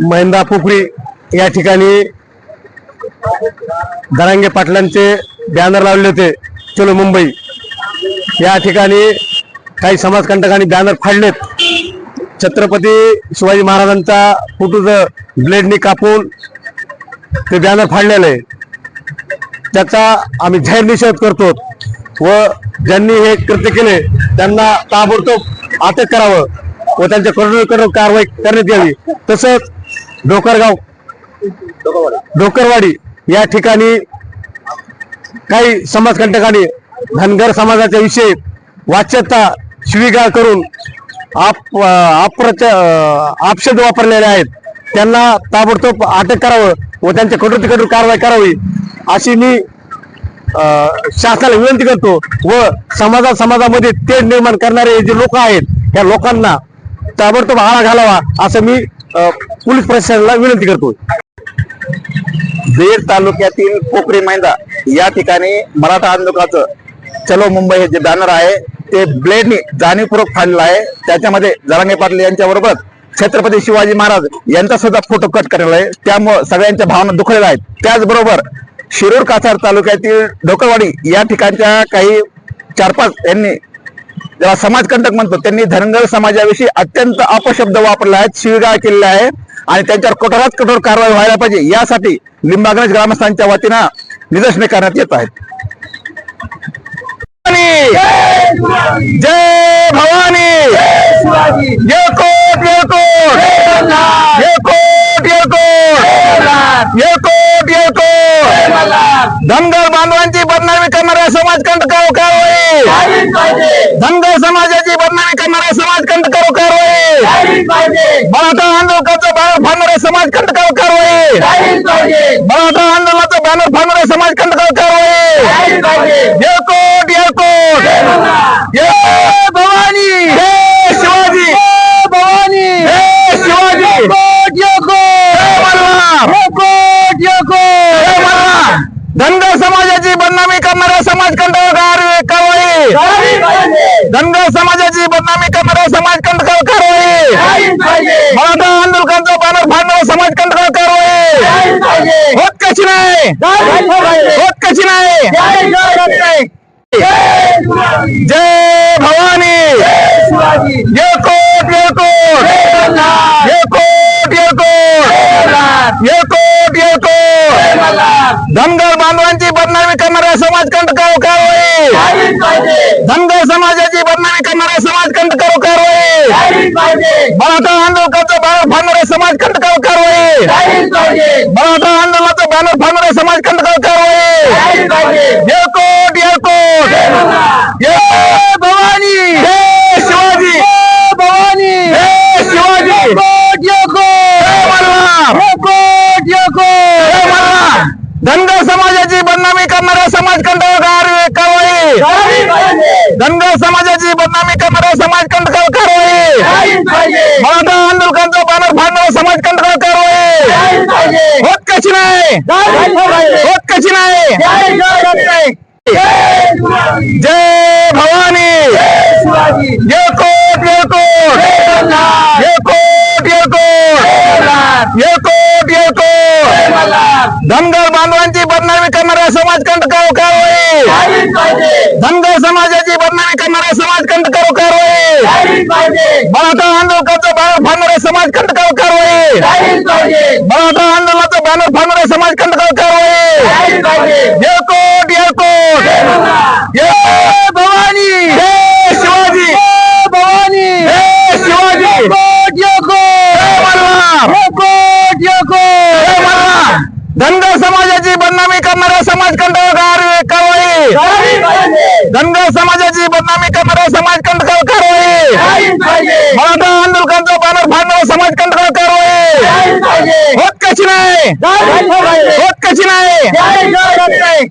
महिंदा पोखरी या ठिकाणी दरांगे पाटलांचे बॅनर लावले होते चलो मुंबई. या ठिकाणी काही समाजकंटकांनी बॅनर फाडलेत. छत्रपती शिवाजी महाराजांचा फोटोचं ब्लेडनी कापून ते बॅनर फाडलेलं आहे. त्याचा आम्ही जाहीर निषेध करतो व ज्यांनी हे कृत्य केले त्यांना ताबडतोब अटक करावं व त्यांच्या कठोर कठोर कारवाई करण्यात यावी. तसंच डोकरगाव. डोकरवाडी. या ठिकाणी काही समाजकंटकांनी धनगर समाजाच्या विषयी वाच्यता शिवीगाळ करून आप अप्रच वापरलेले आहेत. त्यांना ताबडतोब अटक करावं व त्यांच्या कठोर कठोर कारवाई करावी अशी मी शासनाला विनंती करतो व समाजा समाजामध्ये तेढ निर्माण करणारे जे लोक आहेत त्या लोकांना ताबडतोब आळा घालावा असं मी पोलीस प्रशासनाला विनंती करतो बीड तालुक्यातील पोखरी मैदा या ठिकाणी मराठा आंदोलकाचं चलो मुंबई हे जे बॅनर आहे ते ब्लेडनी जाणीवपूर्वक फाडलेलं आहे. त्याच्यामध्ये जरांगे पाटील यांच्याबरोबर छत्रपती शिवाजी महाराज यांचा सुद्धा फोटो कट केलेला आहे त्यामुळे सगळ्यांच्या भावना दुखलेल्या आहेत. त्याचबरोबर शिरूर कासार तालुक्यातील ढोकळवाडी या ठिकाणच्या काही चार पाच यांनी ज्याला समाजकंटक म्हणतो त्यांनी धनगर समाजाविषयी अत्यंत अपशब्द वापरला आहेत शिवीगाळ केलेला आहे आणि त्यांच्यावर कठोरात कठोर कारवाई व्हायला पाहिजे. यासाठी लिंबागणेश ग्रामस्थांच्या वतीनं निदर्शने करण्यात येत आहेत. जय भवानी! येळकोट येळकोट येळकोट येळकोट येळकोट येळकोट धनगर बांधवांची बदनामी करणाऱ्या समाजकंटकावर कारवाई! धनगर समाजाची बदनामी करणाऱ्या समाजकंटकावर कारवाई. मराठा आंदोलकाचं बॅनर फाडणाऱ्या समाजकंटकावर कारवाई. मराठा आंदोलनाचं बॅनर फाडणाऱ्या समाजकंटकावर कारवाई. येळकोट येळकोट जय भवानी. जय शिवाजी. भवानी. जय शिवाजी. धनगर समाजाची बदनामी करणाऱ्या समाजकंटकावर कारवाई धनगर समाजाची बदनामी करणाऱ्या समाजकंटकावर कारवाई. मराठा आंदोलकांचा बॅनर फाडणाऱ्या समाजकंटकावर कारवाई. होत कशी नाही? होत कशी नाही? जय भवानी. येळकोट येळकोट येळकोट येळकोट येळकोट येळकोट धनगर बांधवांची बदनामी करणाऱ्या समाजकंटकावर कारवाई धनगर समाजाची बदनामी करणाऱ्या समाजकंटकावर कारवाई मराठा आंदोलकाचं बॅनर फाडणाऱ्या समाजकंटकावर कारवाई मराठा आंदोलनाचं बॅनर फाडणाऱ्या समाजकंटकावर कारवाई येळकोट येळकोट जय भवानी. जय शिवाजी. भवानी. जय शिवाजी. मल्हार जय मल्हार धनगर समाजाची बदनामी करणाऱ्या समाजकंटकावर कारवाई धनगर समाजाची बदनामी करणाऱ्या समाजकंटकावर कारवाई मराठा आंदोलकांचा बॅनर फाडणाऱ्या समाजकंटकावर कारवाई. होत कशी नाही? होत कशी नाही? जय भवानी. येळकोट येळकोट येळकोट येळकोट येळकोट येळकोट धनगर बांधवांची बदनामी करणाऱ्या समाजकंटकावर कारवाई. धनगर समाजाची बदनामी समाजकंटकावर कारवाई मराठा आंदोलकाचं बॅनर फाडणाऱ्या समाजकंटकावर कारवाई. मराठा आंदोलनाचं बॅनर फाडणाऱ्या समाजकंटकावर कारवाई. येळकोट येळकोट. जय भवानी. जय शिवाजी. भवानी. जय शिवाजी. धनगर समाजाची बदनामी करणाऱ्या समाजकंटकावर कारवाई. धनगर समाजाची बदनामी करणाऱ्या समाजकंटकावर कारवाई मराठा आंदोलकांचा बॅनर फाडणाऱ्या समाजकंटकावर कारवाई. होत कशी नाही? होत कशी नाही?